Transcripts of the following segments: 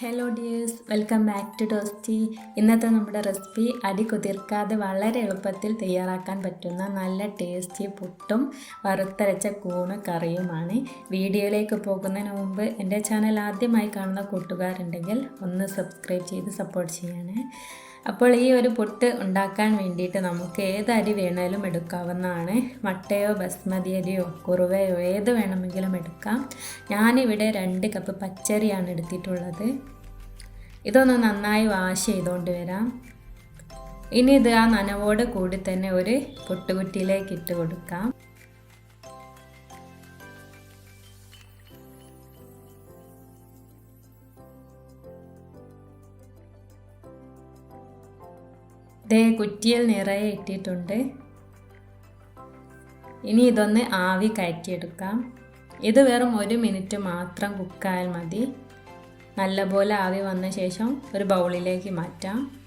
Hello dears welcome back to Toasty ഇന്നത്തെ നമ്മുടെ recipe അടി കുതിർക്കാതെ വളരെ എളുപ്പത്തിൽ തയ്യാറാക്കാൻ പറ്റുന്ന നല്ല ടേസ്റ്റി പുട്ടും വറുത്തരച്ച കൂണ് കറിയുമാണ്. വീഡിയോയിലേക്ക് പോകുന്നതിന് മുമ്പ് എന്റെ ചാനൽ ആദ്യമായി കാണുന്ന കൂട്ടുകാരുണ്ടെങ്കിൽ ഒന്ന് സബ്സ്ക്രൈബ് ചെയ്ത് സപ്പോർട്ട് ചെയ്യണേ. അപ്പോൾ ഈ ഒരു പുട്ട് ഉണ്ടാക്കാൻ വേണ്ടിയിട്ട് നമുക്ക് ഏത് അരി വേണേലും എടുക്കാവുന്നതാണ്. മട്ടയോ ബസ്മതി അരിയോ കുറുവയോ ഏത് വേണമെങ്കിലും എടുക്കാം. ഞാനിവിടെ രണ്ട് കപ്പ് പച്ചരിയാണ് എടുത്തിട്ടുള്ളത്. ഇതൊന്ന് നന്നായി വാഷ് ചെയ്തുകൊണ്ട് വരാം. ഇനി ഇത് ആ നനവോട് കൂടി തന്നെ ഒരു പുട്ടുകുറ്റിയിലേക്ക് ഇട്ട് കൊടുക്കാം. ദേ കുറ്റിയിൽ നിറയെ ഇട്ടിട്ടുണ്ട്. ഇനി ഇതൊന്ന് ആവി കയറ്റിയെടുക്കാം. ഇത് വെറും ഒരു മിനിറ്റ് മാത്രം കുക്കായാൽ മതി. നല്ലപോലെ ആവി വന്ന ശേഷം ഒരു ബൗളിലേക്ക് മാറ്റാം.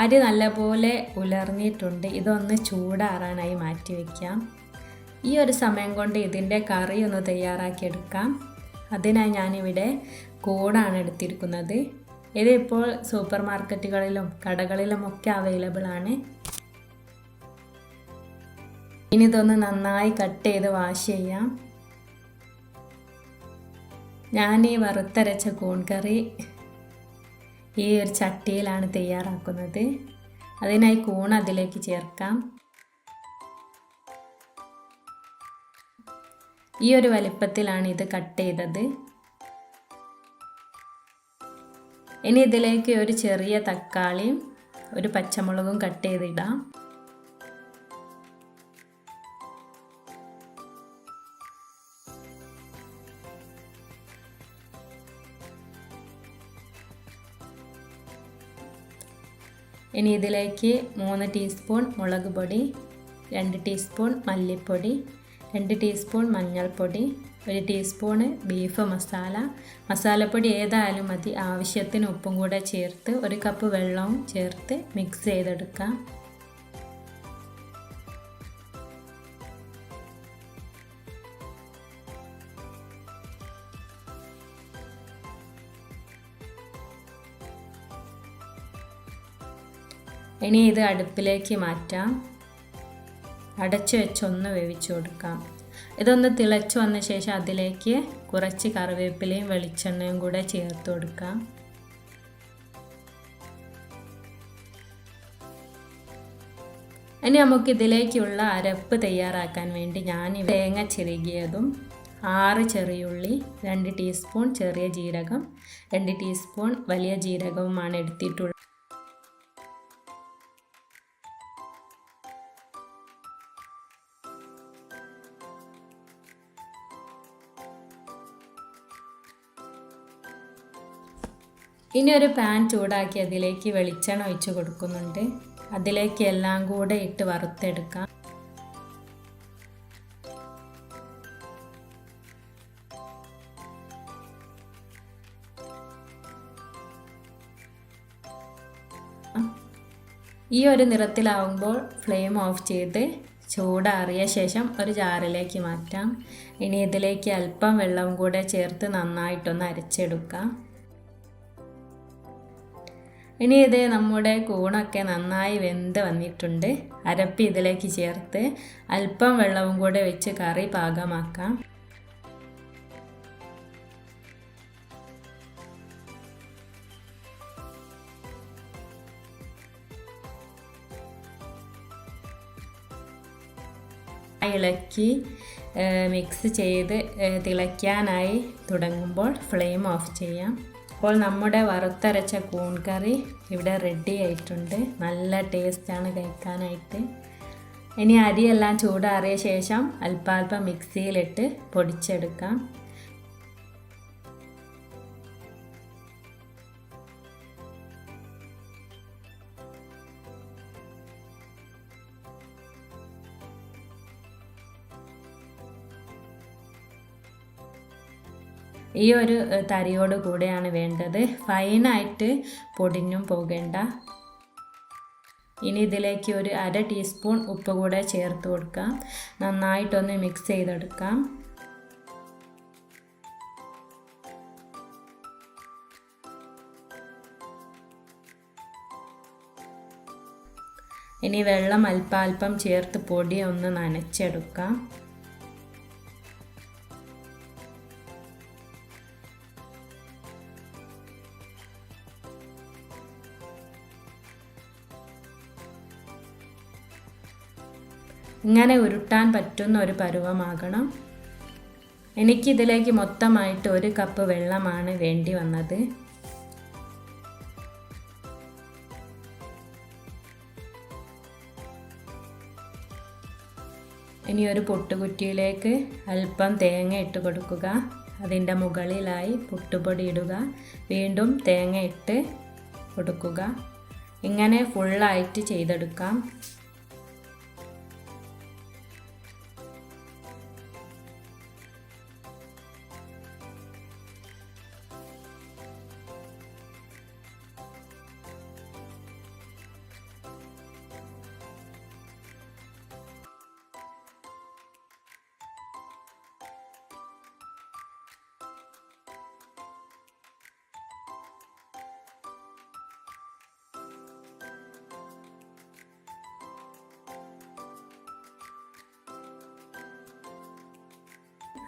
അരി നല്ലപോലെ ഉലർന്നിട്ടുണ്ട്. ഇതൊന്ന് ചൂടാറാനായി മാറ്റി വയ്ക്കാം ഈ ഒരു സമയം കൊണ്ട് ഇതിന്റെ കറി ഒന്ന് തയ്യാറാക്കിയെടുക്കാം. അതിനായി ഞാനിവിടെ കൂടാണ് എടുത്തിരിക്കുന്നത്. ഇതിപ്പോൾ സൂപ്പർ മാർക്കറ്റുകളിലും കടകളിലും ഒക്കെ അവൈലബിൾ ആണ്. ഇനി ഇതൊന്ന് നന്നായി കട്ട് ചെയ്ത് വാഷ് ചെയ്യാം. ഞാൻ ഈ വറുത്തരച്ച കൂൺ കറി ഈ ഒരു ചട്ടിയിലാണ് തയ്യാറാക്കുന്നത്. അതിനായി കൂൺ അതിലേക്ക് ചേർക്കാം. ഈ ഒരു വലിപ്പത്തിലാണ് ഇത് കട്ട് ചെയ്തത്. ഇനി ഇതിലേക്ക് ഒരു ചെറിയ തക്കാളിയും ഒരു പച്ചമുളകും കട്ട് ചെയ്തിടാം. ഇനി ഇതിലേക്ക് മൂന്ന് ടീസ്പൂൺ മുളക് പൊടി രണ്ട് ടീസ്പൂൺ മല്ലിപ്പൊടി രണ്ട് ടീസ്പൂൺ മഞ്ഞൾപ്പൊടി ഒരു ടീസ്പൂണ് ബീഫ് മസാല മസാലപ്പൊടി ഏതായാലും മതി. ആവശ്യത്തിന് ഉപ്പും കൂടെ ചേർത്ത് ഒരു കപ്പ് വെള്ളവും ചേർത്ത് മിക്സ് ചെയ്തെടുക്കാം. ഇനി ഇത് അടുപ്പിലേക്ക് മാറ്റാം. അടച്ചു വെച്ചൊന്ന് വേവിച്ചു കൊടുക്കാം. ഇതൊന്ന് തിളച്ചു വന്ന ശേഷം അതിലേക്ക് കുറച്ച് കറിവേപ്പിലയും വെളിച്ചെണ്ണയും കൂടെ ചേർത്ത് കൊടുക്കാം. ഇനി നമുക്ക് ഇതിലേക്കുള്ള അരപ്പ് തയ്യാറാക്കാൻ വേണ്ടി ഞാൻ തേങ്ങ ചിരകിയതും ആറ് ചെറിയുള്ളി രണ്ട് ടീസ്പൂൺ ചെറിയ ജീരകം രണ്ട് ടീസ്പൂൺ വലിയ ജീരകവുമാണ് എടുത്തിട്ടുള്ളത്. ഇനി ഒരു പാൻ ചൂടാക്കി അതിലേക്ക് വെളിച്ചെണ്ണ ഒഴിച്ച് കൊടുക്കുന്നുണ്ട്. അതിലേക്ക് എല്ലാം കൂടെ ഇട്ട് വറുത്തെടുക്കാം. ഈ ഒരു നിറത്തിലാവുമ്പോൾ ഫ്ലെയിം ഓഫ് ചെയ്ത് ചൂടാറിയ ശേഷം ഒരു ജാറിലേക്ക് മാറ്റാം. ഇനി ഇതിലേക്ക് അല്പം വെള്ളം കൂടെ ചേർത്ത് നന്നായിട്ടൊന്ന് അരച്ചെടുക്കാം. ഇനി ഇത് നമ്മുടെ കൂണൊക്കെ നന്നായി വെന്ത് വന്നിട്ടുണ്ട്. അരപ്പി ഇതിലേക്ക് ചേർത്ത് അല്പം വെള്ളവും കൂടെ വെച്ച് കറി പാകമാക്കാം. ഇളക്കി മിക്സ് ചെയ്ത് തിളയ്ക്കാനായി തുടങ്ങുമ്പോൾ ഫ്ലെയിം ഓഫ് ചെയ്യാം. അപ്പോൾ നമ്മുടെ വറുത്തരച്ച കൂൺ കറി ഇവിടെ റെഡി ആയിട്ടുണ്ട്. നല്ല ടേസ്റ്റാണ് കഴിക്കാനായിട്ട്. ഇനി അരിയെല്ലാം ചൂടാറിയ ശേഷം അല്പാൽപ്പം മിക്സിയിലിട്ട് പൊടിച്ചെടുക്കാം. ഈ ഒരു തരിയോട് കൂടെയാണ് വേണ്ടത്. ഫൈനായിട്ട് പൊടിഞ്ഞും പോകേണ്ട. ഇനി ഇതിലേക്ക് ഒരു അര ടീസ്പൂൺ ഉപ്പ് കൂടെ ചേർത്ത് കൊടുക്കാം. നന്നായിട്ടൊന്ന് മിക്സ് ചെയ്തെടുക്കാം. ഇനി വെള്ളം അല്പാൽപ്പം ചേർത്ത് പൊടി ഒന്ന് നനച്ചെടുക്കാം. ഇങ്ങനെ ഉരുട്ടാൻ പറ്റുന്ന ഒരു പരുവമാകണം. എനിക്കിതിലേക്ക് മൊത്തമായിട്ട് ഒരു കപ്പ് വെള്ളമാണ് വേണ്ടി വന്നത്. ഇനി ഒരു പൊട്ടുകുറ്റിയിലേക്ക് അല്പം തേങ്ങ ഇട്ട് കൊടുക്കുക. അതിന്റെ മുകളിലായി പുട്ടുപൊടി ഇടുക. വീണ്ടും തേങ്ങ ഇട്ട് കൊടുക്കുക. ഇങ്ങനെ ഫുള്ളായിട്ട് ചെയ്തെടുക്കാം.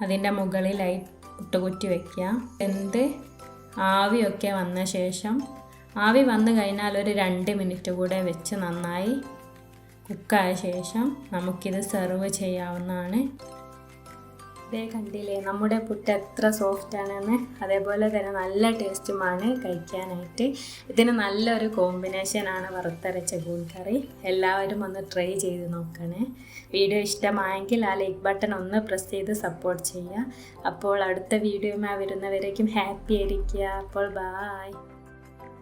അതിന്റെ മുകളിലായി പുട്ടുകുറ്റി വയ്ക്കുക. എന്ത് ആവിയൊക്കെ വന്ന ശേഷം ആവി വന്നു കഴിഞ്ഞാൽ ഒരു രണ്ട് മിനിറ്റ് കൂടെ വെച്ച് നന്നായി കുക്കായ ശേഷം നമുക്കിത് സെർവ് ചെയ്യാവുന്നതാണ്. ഇതേ കണ്ടില്ലേ നമ്മുടെ പുട്ട് എത്ര സോഫ്റ്റ് ആണെന്ന്. അതേപോലെ തന്നെ നല്ല ടേസ്റ്റുമാണ് കഴിക്കാനായിട്ട്. ഇതിന് നല്ലൊരു കോമ്പിനേഷനാണ് വറുത്തരച്ച കൂൺകറി എല്ലാവരും ഒന്ന് ട്രൈ ചെയ്ത് നോക്കണേ. വീഡിയോ ഇഷ്ടമായെങ്കിൽ ആ ലൈക്ക് ബട്ടൺ ഒന്ന് പ്രസ് ചെയ്ത് സപ്പോർട്ട് ചെയ്യുക. അപ്പോൾ അടുത്ത വീഡിയോയുമായി വരുന്നവരേക്കും ഹാപ്പി ആയിരിക്കുക. അപ്പോൾ ബായ്